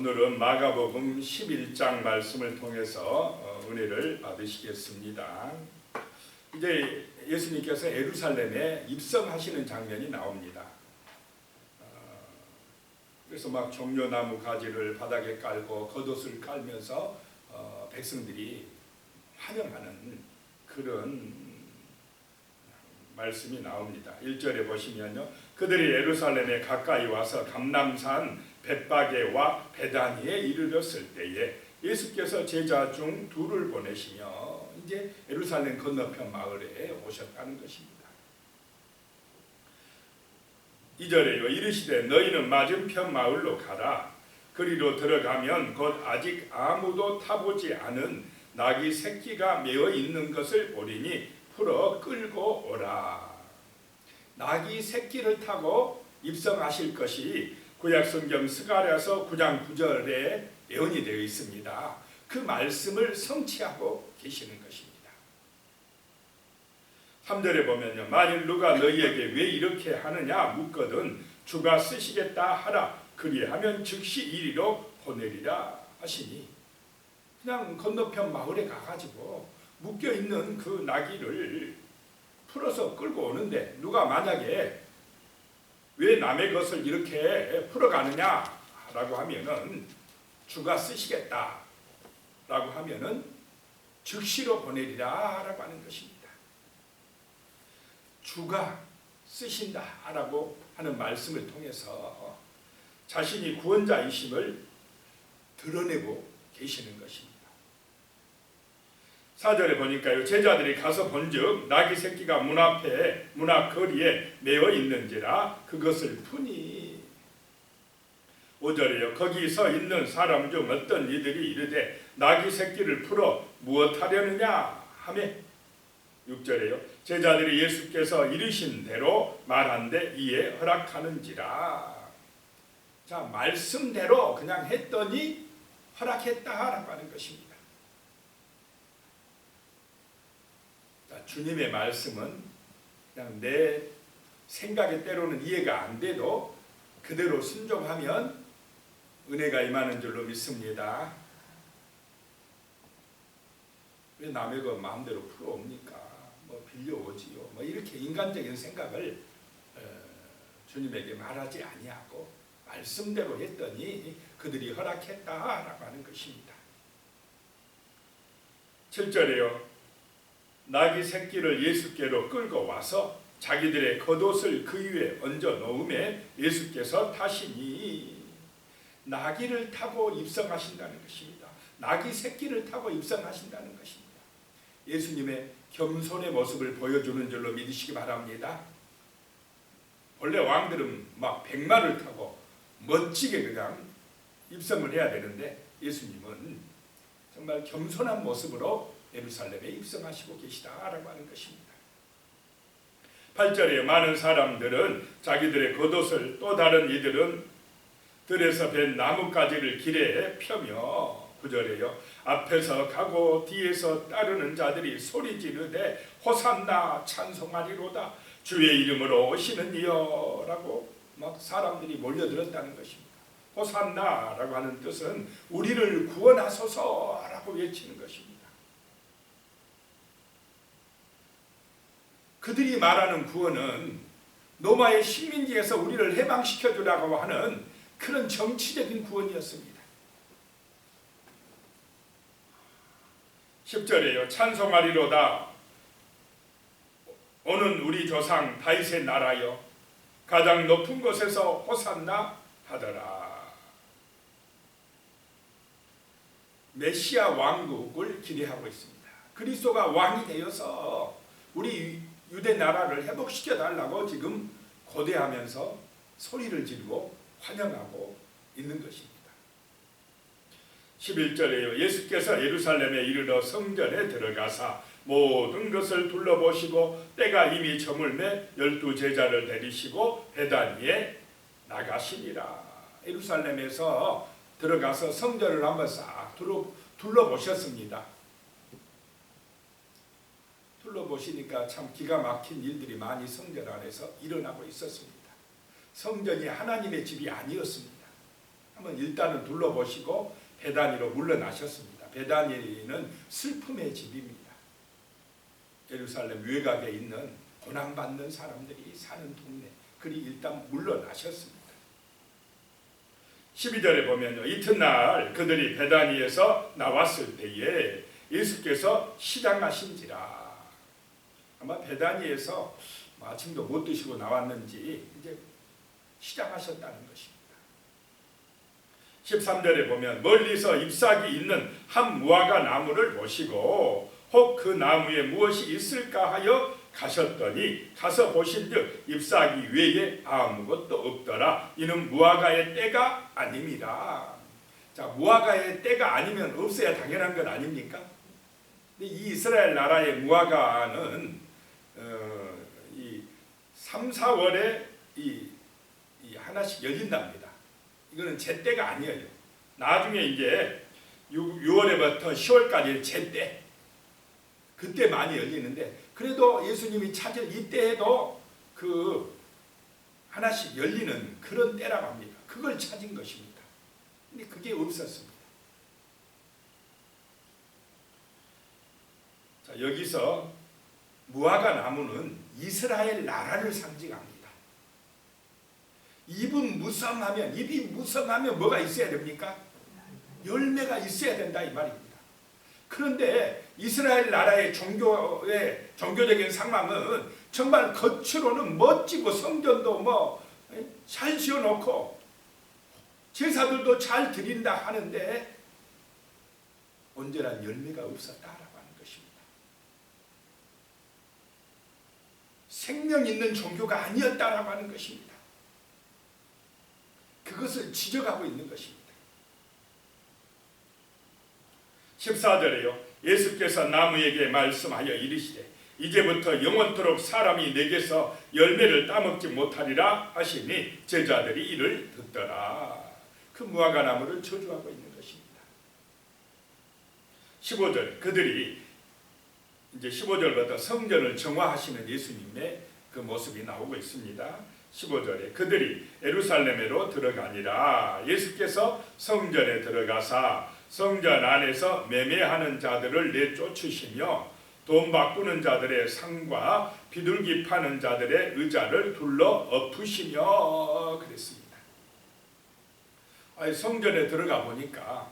오늘은 마가복음 11장 말씀을 통해서 어, 은혜를 받으시겠습니다. 이제 예수님께서 에루살렘에 입성하시는 장면이 나옵니다. 어, 그래서 막 종려나무 가지를 바닥에 깔고 겉옷을 깔면서 어, 백성들이 환영하는 그런 말씀이 나옵니다. 1절에 보시면요. 그들이 예루살렘에 가까이 와서 감남산 벳바게와 베다니에 이르렀을 때에 예수께서 제자 중 둘을 보내시며 이제 예루살렘 건너편 마을에 오셨다는 것입니다. 2절에요. 이르시되 너희는 맞은편 마을로 가라. 그리로 들어가면 곧 아직 아무도 타보지 않은 낙이 새끼가 메어 있는 것을 보리니 풀어 끌고 오라. 낙이 새끼를 타고 입성하실 것이 구약 성경 스가랴서 9장 9절에 예언이 되어 있습니다. 그 말씀을 성취하고 계시는 것입니다. 3절에 보면요. 만일 누가 너희에게 왜 이렇게 하느냐 묻거든 주가 쓰시겠다 하라. 그리하면 즉시 이리로 보내리라 하시니 그냥 건너편 마을에 가가지고 묶여 있는 그 나귀를 풀어서 끌고 오는데 누가 만약에 왜 남의 것을 이렇게 풀어가느냐라고 하면은 주가 쓰시겠다라고 하면은 즉시로 보내리라라고 하는 것입니다. 주가 쓰신다라고 하는 말씀을 통해서 자신이 구원자이심을 드러내고 계시는 것입니다. 4절에 보니까요. 제자들이 가서 본즉 나귀 새끼가 문 앞에 문 앞 거리에 메어 있는지라 그것을 푸니 5절에요. 거기서 있는 사람 중 어떤 이들이 이르되 나귀 새끼를 풀어 무엇 하려느냐 하매 6절에요. 제자들이 예수께서 이르신 대로 말한데 이에 허락하는지라. 자, 말씀대로 그냥 했더니 허락했다라고 하는 것입니다. 자, 주님의 말씀은 그냥 내 생각에 때로는 이해가 안 돼도 그대로 순종하면 은혜가 임하는 줄로 믿습니다. 왜 남의 거 마음대로 풀어옵니까? 뭐 빌려오지요. 뭐 이렇게 인간적인 생각을 어, 주님에게 말하지 아니하고 말씀대로 했더니 그들이 허락했다라고 하는 것입니다. 7절에요. 나귀 새끼를 예수께로 끌고 와서 자기들의 겉옷을 그 위에 얹어 놓음에 예수께서 타시니 나귀를 타고 입성하신다는 것입니다. 나귀 새끼를 타고 입성하신다는 것입니다. 예수님의 겸손의 모습을 보여주는 줄로 믿으시기 바랍니다. 원래 왕들은 막 백마를 타고 멋지게 그냥 입성을 해야 되는데 예수님은 정말 겸손한 모습으로 예루살렘에 입성하시고 계시다라고 하는 것입니다. 8절에 많은 사람들은 자기들의 겉옷을 또 다른 이들은 들에서 벤 나뭇가지를 길에 펴며 9절에요. 앞에서 가고 뒤에서 따르는 자들이 소리 지르되 호산나 찬송하리로다 주의 이름으로 오시는 이여 라고 막 사람들이 몰려들었다는 것입니다. 호산나라고 하는 뜻은 우리를 구원하소서라고 외치는 것입니다. 그들이 말하는 구원은 로마의 식민지에서 우리를 해방시켜 주라고 하는 그런 정치적인 구원이었습니다. 10절에요. 찬송하리로다. 오는 우리 조상 다윗의 나라여 가장 높은 곳에서 호산나 하더라. 메시아 왕국을 기대하고 있습니다. 그리스도가 왕이 되어서 우리 유대 나라를 회복시켜 달라고 지금 고대하면서 소리를 지르고 환영하고 있는 것입니다. 11절에요. 예수께서 예루살렘에 이르러 성전에 들어가사 모든 것을 둘러보시고 때가 이미 저물매 열두 제자를 데리시고 베다니에 나가시니라. 예루살렘에서 들어가서 성전을 한번 싹 둘러, 둘러보셨습니다. 둘러보시니까 참 기가 막힌 일들이 많이 성전 안에서 일어나고 있었습니다. 성전이 하나님의 집이 아니었습니다. 한번 일단은 둘러보시고 베다니로 물러나셨습니다. 베다니는 슬픔의 집입니다. 예루살렘 외곽에 있는 고난받는 사람들이 사는 동네. 그리 일단 물러나셨습니다. 12절에 보면요. 이튿날 그들이 베다니에서 나왔을 때에 예수께서 시장하신지라. 아마 베다니에서 뭐 아침도 못 드시고 나왔는지 이제 시작하셨다는 것입니다. 13절에 보면 멀리서 잎사귀 있는 한 무화과 나무를 보시고 혹 그 나무에 무엇이 있을까 하여 가셨더니 가서 보신즉 잎사귀 외에 아무것도 없더라 이는 무화과의 때가 아닙니다. 자 무화과의 때가 아니면 없어야 당연한 건 아닙니까? 이 이스라엘 나라의 무화과는 어, 이 3, 4월에 이, 이 하나씩 열린답니다. 이거는 제때가 아니에요. 나중에 이제 6, 6월에부터 10월까지 제때 그때 많이 열리는데 그래도 예수님이 찾을 이때에도 그 하나씩 열리는 그런 때라고 합니다. 그걸 찾은 것입니다. 근데 그게 없었습니다. 자, 여기서 무화과 나무는 이스라엘 나라를 상징합니다. 잎은 무성하면 잎이 무성하면 뭐가 있어야 됩니까? 열매가 있어야 된다 이 말입니다. 그런데 이스라엘 나라의 종교의 종교적인 상황은 정말 겉으로는 멋지고 성전도 뭐 잘 지어놓고 제사들도 잘 드린다 하는데 온전한 열매가 것입니다. 생명 있는 종교가 아니었다라고 하는 것입니다. 그것을 지적하고 있는 것입니다. 14절에요. 예수께서 나무에게 말씀하여 이르시되 이제부터 영원토록 사람이 내게서 열매를 따먹지 못하리라 하시니 제자들이 이를 듣더라. 그 무화과 나무를 저주하고 있는 것입니다. 15절 그들이 이제 15절부터 성전을 정화하시는 예수님의 그 모습이 나오고 있습니다. 15절에 그들이 에루살렘으로 들어가니라 예수께서 성전에 들어가사 성전 안에서 매매하는 자들을 내쫓으시며 돈 바꾸는 자들의 상과 비둘기 파는 자들의 의자를 둘러 엎으시며 그랬습니다. 아니, 성전에 들어가 보니까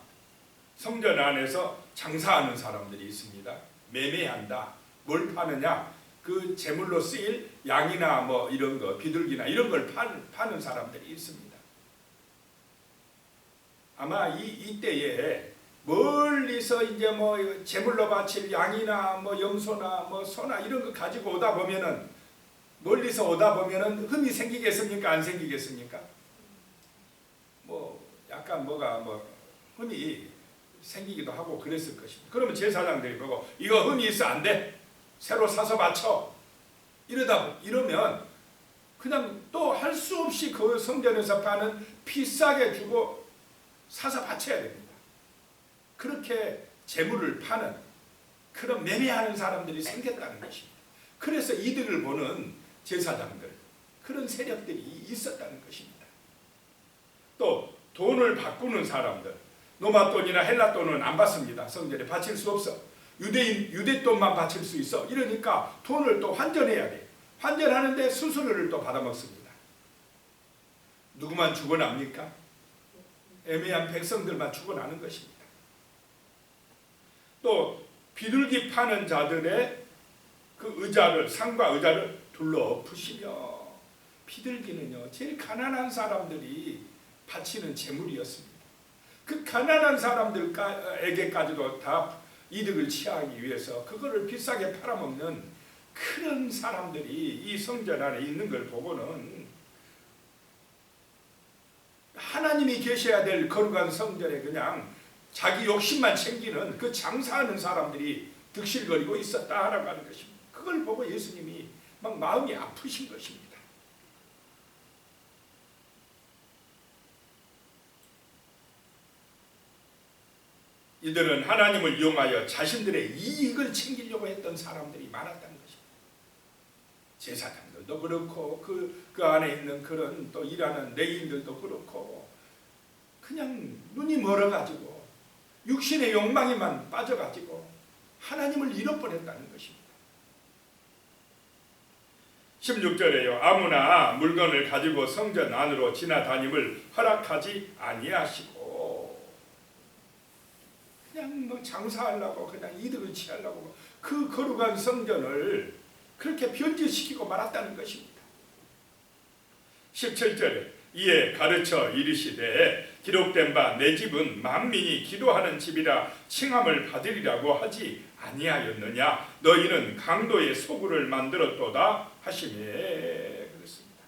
성전 안에서 장사하는 사람들이 있습니다. 매매한다. 뭘 파느냐? 그 제물로 쓰일 양이나 뭐 이런 거, 비둘기나 이런 걸 파는, 파는 사람들이 있습니다. 아마 이 이때에 멀리서 이제 뭐 제물로 바칠 양이나 뭐 염소나 뭐 소나 이런 거 가지고 오다 보면은 멀리서 오다 보면은 흠이 생기겠습니까? 안 생기겠습니까? 뭐 약간 뭐가 뭐 흠이 생기기도 하고 그랬을 것입니다. 그러면 제사장들이 보고 이거 흠이 있어 안 돼. 새로 사서 바쳐. 이러다 이러면 그냥 또 할 수 없이 그 성전에서 파는 비싸게 주고 사서 바쳐야 됩니다. 그렇게 재물을 파는 그런 매매하는 사람들이 생겼다는 것입니다. 그래서 이득을 보는 제사장들 그런 세력들이 있었다는 것입니다. 또 돈을 바꾸는 사람들 로마 돈이나 헬라 돈은 안 받습니다. 성전에 바칠 수 없어. 유대인 유대 돈만 바칠 수 있어. 이러니까 돈을 또 환전해야 돼. 환전하는데 수수료를 또 받아 먹습니다. 누구만 죽어납니까? 애매한 백성들만 죽어나는 것입니다. 또 비둘기 파는 자들의 그 의자를 상과 의자를 둘러 엎으시며 비둘기는요 제일 가난한 사람들이 바치는 재물이었습니다. 그 가난한 사람들에게까지도 다 이득을 취하기 위해서 그거를 비싸게 팔아먹는 그런 사람들이 이 성전 안에 있는 걸 보고는 하나님이 계셔야 될 거룩한 성전에 그냥 자기 욕심만 챙기는 그 장사하는 사람들이 득실거리고 있었다라고 하는 것입니다. 그걸 보고 예수님이 막 마음이 아프신 것입니다. 이들은 하나님을 이용하여 자신들의 이익을 챙기려고 했던 사람들이 많았다는 것입니다. 제사장들도 그렇고 그, 그 안에 있는 그런 또 일하는 레인들도 그렇고 그냥 눈이 멀어가지고 육신의 욕망에만 빠져가지고 하나님을 잃어버렸다는 것입니다. 16절에요. 아무나 물건을 가지고 성전 안으로 지나다님을 허락하지 아니하시고 장사하려고 그냥 이득을 취하려고 그 거룩한 성전을 그렇게 변질시키고 말았다는 것입니다. 17절에 이에 가르쳐 이르시되 기록된 바 내 집은 만민이 기도하는 집이라 칭함을 받으리라고 하지 아니하였느냐 너희는 강도의 소굴을 만들었도다 하시매 그렇습니다.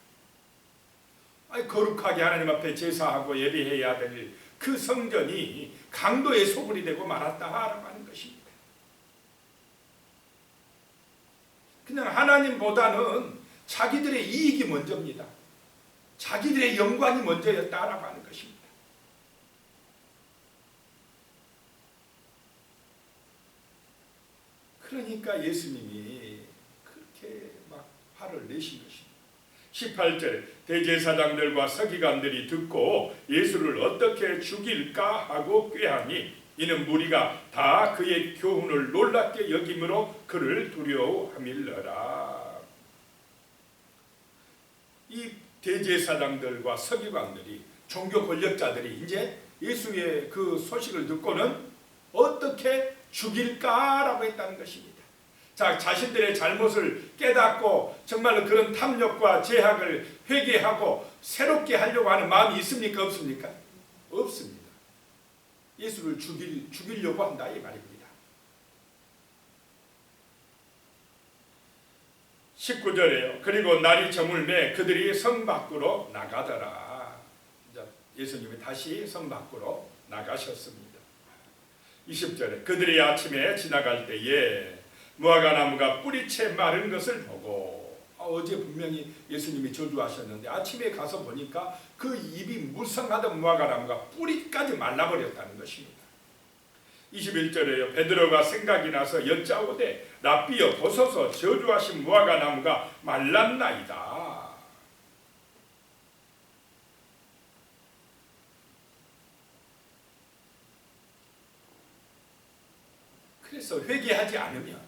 아니 거룩하게 하나님 앞에 제사하고 예배해야 될 그 성전이 강도의 소굴이 되고 말았다라고 하는 것입니다. 그냥 하나님보다는 자기들의 이익이 먼저입니다. 자기들의 영광이 먼저였다라고 하는 것입니다. 그러니까 예수님이 그렇게 막 화를 내신 것입니다. 18절 대제사장들과 서기관들이 듣고 예수를 어떻게 죽일까 하고 꾀하니 이는 무리가 다 그의 교훈을 놀랍게 여김으로 그를 두려워함일러라. 이 대제사장들과 서기관들이 종교 권력자들이 이제 예수의 그 소식을 듣고는 어떻게 죽일까라고 했다는 것입니다. 자, 자신들의 잘못을 깨닫고 정말로 그런 탐욕과 제약을 회개하고 새롭게 하려고 하는 마음이 있습니까? 없습니까? 없습니다. 예수를 죽일, 죽이려고 한다 이 말입니다. 19절에요. 그리고 날이 저물매 그들이 성 밖으로 나가더라. 예수님이 다시 성 밖으로 나가셨습니다. 20절에 그들이 아침에 지나갈 때에 무화과 나무가 뿌리채 마른 것을 보고 아, 어제 분명히 예수님이 저주하셨는데 아침에 가서 보니까 그 입이 무성하던 무화과 나무가 뿌리까지 말라버렸다는 것입니다. 21절에요. 베드로가 생각이 나서 여짜오되 랍비여 보소서 저주하신 무화과 나무가 말랐나이다. 그래서 회개하지 않으면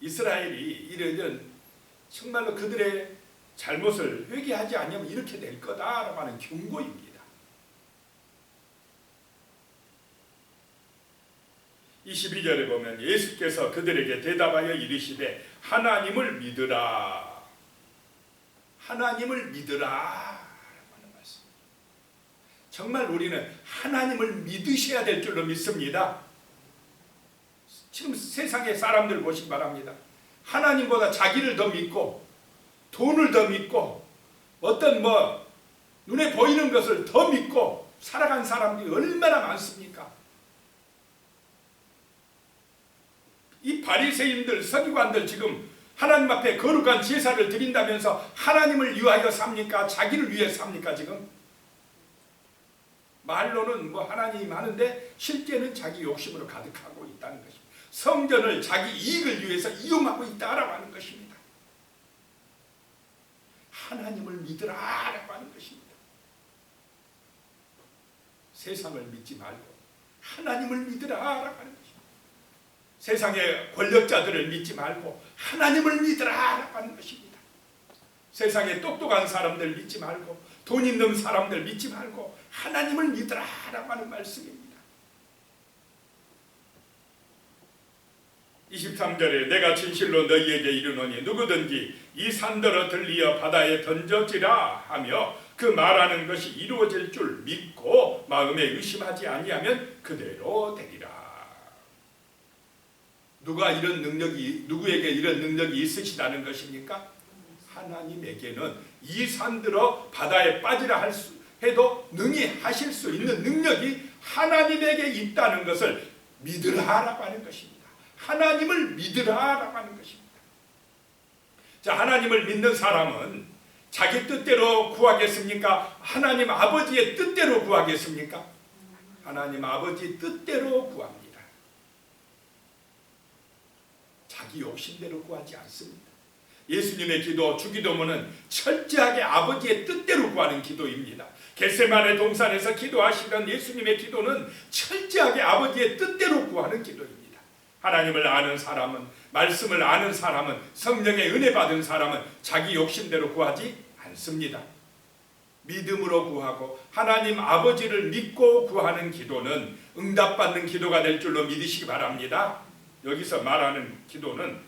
이스라엘이 이런 정말로 그들의 잘못을 회개하지 않으면 이렇게 될 거다라고 하는 경고입니다. 22절에 보면 예수께서 그들에게 대답하여 이르시되 하나님을 믿으라. 하나님을 믿으라. 정말 우리는 하나님을 믿으셔야 될 줄로 믿습니다. 지금 세상의 사람들 보시기 바랍니다. 하나님보다 자기를 더 믿고 돈을 더 믿고 어떤 뭐 눈에 보이는 것을 더 믿고 살아간 사람들이 얼마나 많습니까? 이 바리새인들 서기관들 지금 하나님 앞에 거룩한 제사를 드린다면서 하나님을 위하여 삽니까? 자기를 위해 삽니까 지금? 말로는 뭐 하나님이 많은데 실제는 자기 욕심으로 가득하고 있다는 것입니다. 성전을 자기 이익을 위해서 이용하고 있다라고 하는 것입니다. 하나님을 믿으라라고 하는 것입니다. 세상을 믿지 말고 하나님을 믿으라라고 하는 것입니다. 세상의 권력자들을 믿지 말고 하나님을 믿으라라고 하는 것입니다. 세상의 똑똑한 사람들 믿지 말고 돈 있는 사람들 믿지 말고 하나님을 믿으라라고 하는 말씀입니다. 23절에 내가 진실로 너희에게 이르노니 누구든지 이 산더러 들리어 바다에 던져지라 하며 그 말하는 것이 이루어질 줄 믿고 마음에 의심하지 아니하면 그대로 되리라. 누가 이런 능력이 누구에게 이런 능력이 있으시다는 것입니까? 하나님에게는 이 산들어 바다에 빠지라 할 수, 해도 능히 하실 수 있는 능력이 하나님에게 있다는 것을 믿으라라고 하는 것입니다. 하나님을 믿으라라고 하는 것입니다. 자, 하나님을 믿는 사람은 자기 뜻대로 구하겠습니까? 하나님 아버지의 뜻대로 구하겠습니까? 하나님 아버지 뜻대로 구합니다. 자기 욕심대로 구하지 않습니다. 예수님의 기도, 주기도문은 철저하게 아버지의 뜻대로 구하는 기도입니다. 겟세만의 동산에서 기도하시던 예수님의 기도는 철저하게 아버지의 뜻대로 구하는 기도입니다. 하나님을 아는 사람은 말씀을 아는 사람은 성령의 은혜 받은 사람은 자기 욕심대로 구하지 않습니다. 믿음으로 구하고 하나님 아버지를 믿고 구하는 기도는 응답받는 기도가 될 줄로 믿으시기 바랍니다. 여기서 말하는 기도는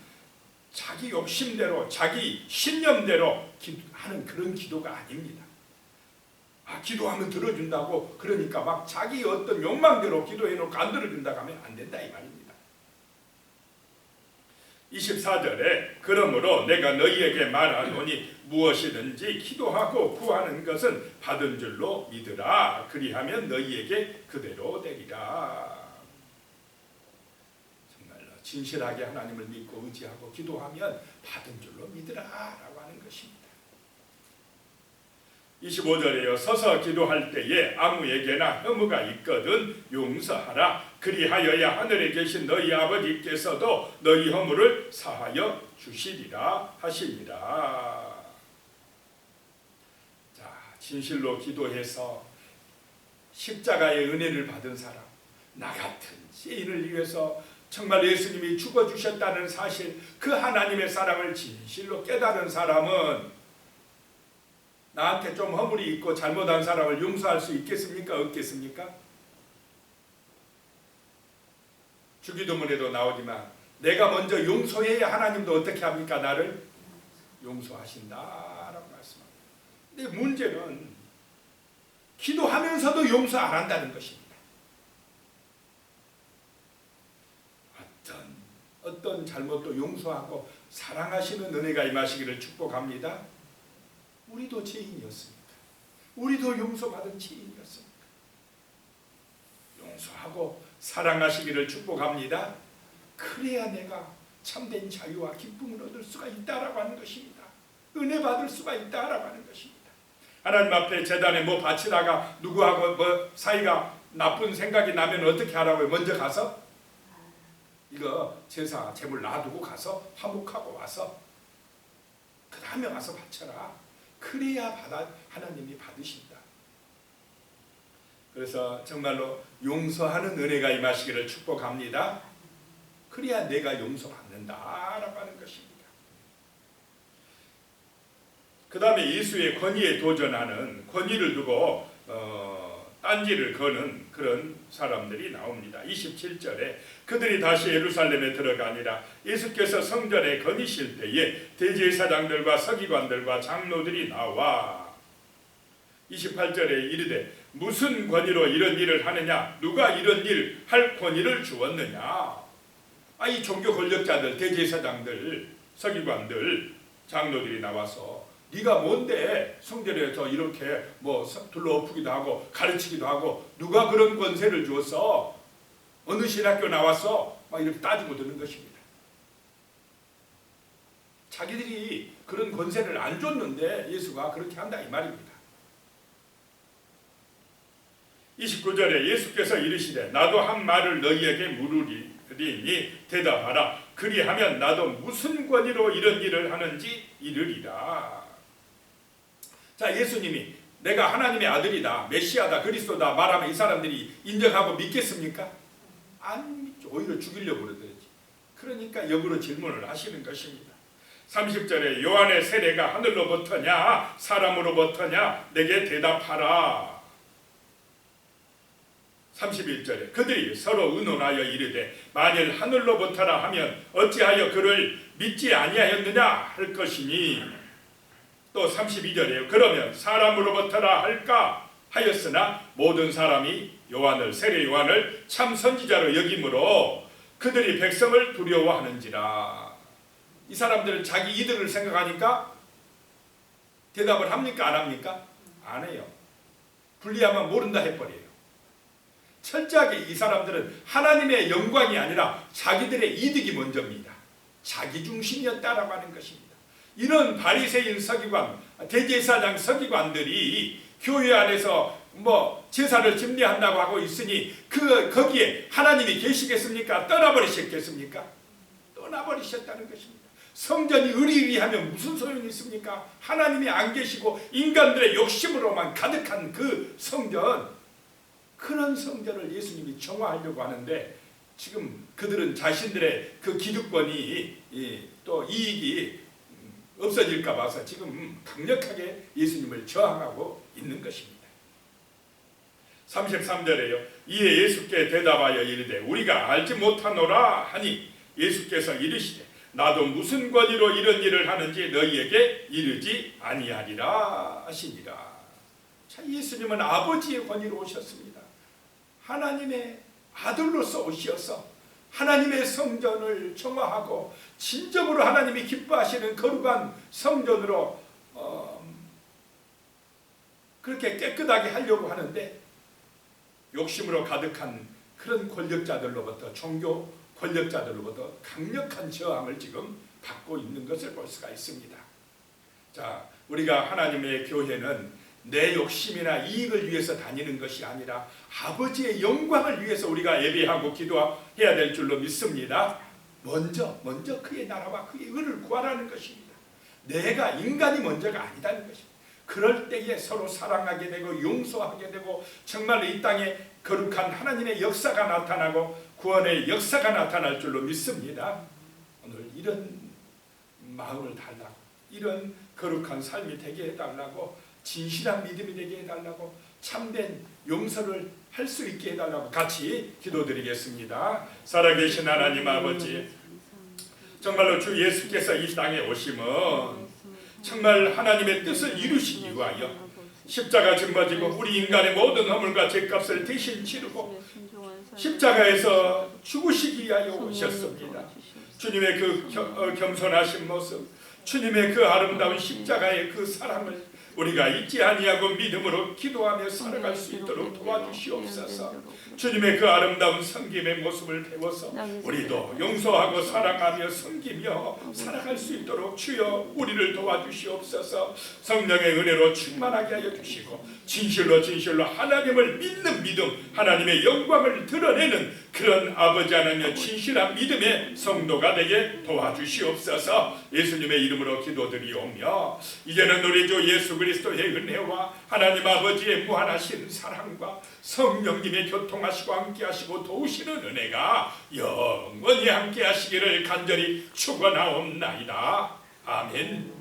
자기 욕심대로 자기 신념대로 하는 그런 기도가 아닙니다. 아, 기도하면 들어준다고 그러니까 막 자기 어떤 욕망대로 기도해놓고 안 들어준다고 하면 안 된다 이 말입니다. 24절에 그러므로 내가 너희에게 말하노니 무엇이든지 기도하고 구하는 것은 받은 줄로 믿으라 그리하면 너희에게 그대로 되리라 정말로 진실하게 하나님을 믿고 의지하고 기도하면 받은 줄로 믿으라 라고 하는 것입니다 25절에요. 서서 기도할 때에 아무에게나 허무가 있거든 용서하라. 그리하여야 하늘에 계신 너희 아버지께서도 너희 허물을 사하여 주시리라 하시니라. 자, 진실로 기도해서 십자가의 은혜를 받은 사람, 나 같은 죄인을 위해서 정말 예수님이 죽어 주셨다는 사실, 그 하나님의 사랑을 진실로 깨달은 사람은 나한테 좀 허물이 있고 잘못한 사람을 용서할 수 있겠습니까? 없겠습니까? 주기도문에도 나오지만 내가 먼저 용서해야 하나님도 어떻게 합니까? 나를 용서하신다라고 말씀합니다. 근데 문제는 기도하면서도 용서 안 한다는 것입니다. 어떤 어떤 잘못도 용서하고 사랑하시는 은혜가 임하시기를 축복합니다. 우리도 죄인이었습니까? 우리도 용서받은 죄인이었습니까? 용서하고 사랑하시기를 축복합니다. 그래야 내가 참된 자유와 기쁨을 얻을 수가 있다라고 하는 것입니다. 은혜 받을 수가 있다라고 하는 것입니다. 하나님 앞에 재단에 뭐 바치다가 누구하고 뭐 사이가 나쁜 생각이 나면 어떻게 하라고요? 먼저 가서 이거 제사 제물 놔두고 가서 화목하고 와서 그 다음에 와서 바쳐라. 그래야 받아 하나님이 받으신다. 그래서 정말로 용서하는 은혜가 임하시기를 축복합니다. 그래야 내가 용서받는다라고 하는 것입니다. 그 다음에 예수의 권위에 도전하는 권위를 두고 어, 딴지를 거는 그런 사람들이 나옵니다. 27절에 그들이 다시 예루살렘에 들어가니라 예수께서 성전에 거니실 때에 대제사장들과 서기관들과 장로들이 나와 28절에 이르되 무슨 권위로 이런 일을 하느냐 누가 이런 일 할 권위를 주었느냐 아 이 종교 권력자들 대제사장들 서기관들 장로들이 나와서 네가 뭔데 성전에서 이렇게 뭐 둘러엎기도 하고 가르치기도 하고 누가 그런 권세를 주었어? 어느 신학교 나왔어? 막 이렇게 따지고 드는 것입니다. 자기들이 그런 권세를 안 줬는데 예수가 그렇게 한다 이 말입니다. 29절에 예수께서 이르시되 나도 한 말을 너희에게 물으리니 대답하라. 그리하면 나도 무슨 권위로 이런 일을 하는지 이르리라. 자 예수님이 내가 하나님의 아들이다 메시아다 그리스도다 말하면 이 사람들이 인정하고 믿겠습니까? 안 믿죠. 오히려 죽이려고 그러더지 그러니까 역으로 질문을 하시는 것입니다. 30절에 요한의 세례가 하늘로부터냐 사람으로부터냐 내게 대답하라 31절에 그들이 서로 의논하여 이르되 만일 하늘로부터라 하면 어찌하여 그를 믿지 아니하였느냐 할 것이니? 또 32절에요 그러면 사람으로부터라 할까 하였으나 모든 사람이 요한을 세례 요한을 참 선지자로 여김으로 그들이 백성을 두려워하는지라. 이 사람들은 자기 이득을 생각하니까 대답을 합니까? 안 합니까? 안 해요. 불리하면 모른다 해버려요 철저하게 이 사람들은 하나님의 영광이 아니라 자기들의 이득이 먼저입니다. 자기 중심이었다라고 하는 것입니다. 이런 바리새인 서기관, 대제사장 서기관들이 교회 안에서 뭐 제사를 집례한다고 하고 있으니 그 거기에 하나님이 계시겠습니까? 떠나버리셨겠습니까? 떠나버리셨다는 것입니다. 성전이 의리의리하면 무슨 소용이 있습니까? 하나님이 안 계시고 인간들의 욕심으로만 가득한 그 성전 그런 성전을 예수님이 정화하려고 하는데 지금 그들은 자신들의 그 기득권이 이, 또 이익이 음, 없어질까 봐서 지금 강력하게 예수님을 저항하고 있는 것입니다. 33절에요. 이에 예수께 대답하여 이르되 우리가 알지 못하노라 하니 예수께서 이르시되 나도 무슨 권위로 이런 일을 하는지 너희에게 이르지 아니하리라 하시니라. 자, 예수님은 아버지의 권위로 오셨습니다. 하나님의 아들로서 오시어서 하나님의 성전을 정화하고 진정으로 하나님이 기뻐하시는 거룩한 성전으로 어, 그렇게 깨끗하게 하려고 하는데 욕심으로 가득한 그런 권력자들로부터 종교 권력자들로부터 강력한 저항을 지금 받고 있는 것을 볼 수가 있습니다. 자, 우리가 하나님의 교회는 내 욕심이나 이익을 위해서 다니는 것이 아니라 아버지의 영광을 위해서 우리가 예배하고 기도해야 될 줄로 믿습니다. 먼저 먼저 그의 나라와 그의 의를 구하라는 것입니다. 내가 인간이 먼저가 아니다는 것입니다. 그럴 때에 서로 사랑하게 되고 용서하게 되고 정말 이 땅에 거룩한 하나님의 역사가 나타나고 구원의 역사가 나타날 줄로 믿습니다. 오늘 이런 마음을 달라고 이런 거룩한 삶이 되게 해달라고 진실한 믿음이 되게 해달라고 참된 용서를 할 수 있게 해달라고 같이 기도드리겠습니다. 살아계신 하나님 아버지 정말로 주 예수께서 이 땅에 오심은 정말 하나님의 뜻을 이루시기 위하여 십자가 짊어지고 우리 인간의 모든 허물과 죄값을 대신 치르고 십자가에서 죽으시기 위하여 오셨습니다. 주님의 그 겸- 어, 겸손하신 모습, 주님의 그 아름다운 십자가의 그 사랑을 우리가 잊지 아니하고 믿음으로 기도하며 살아갈 수 있도록 도와주시옵소서. 주님의 그 아름다운 섬김의 모습을 배워서 우리도 용서하고 사랑하며 섬기며 살아갈 수 있도록 주여 우리를 도와주시옵소서. 성령의 은혜로 충만하게 하여 주시고 진실로 진실로 하나님을 믿는 믿음, 하나님의 영광을 드러내는 그런 아버지 하나님의 진실한 믿음의 성도가 되게 도와주시옵소서. 예수님의 이름으로 기도드리오며 이제는 우리 주 예수 그리스도의 은혜와 하나님 아버지의 무한하신 사랑과 성령님의 교통하시고 함께하시고 도우시는 은혜가 영원히 함께하시기를 간절히 축원하옵나이다. 아멘.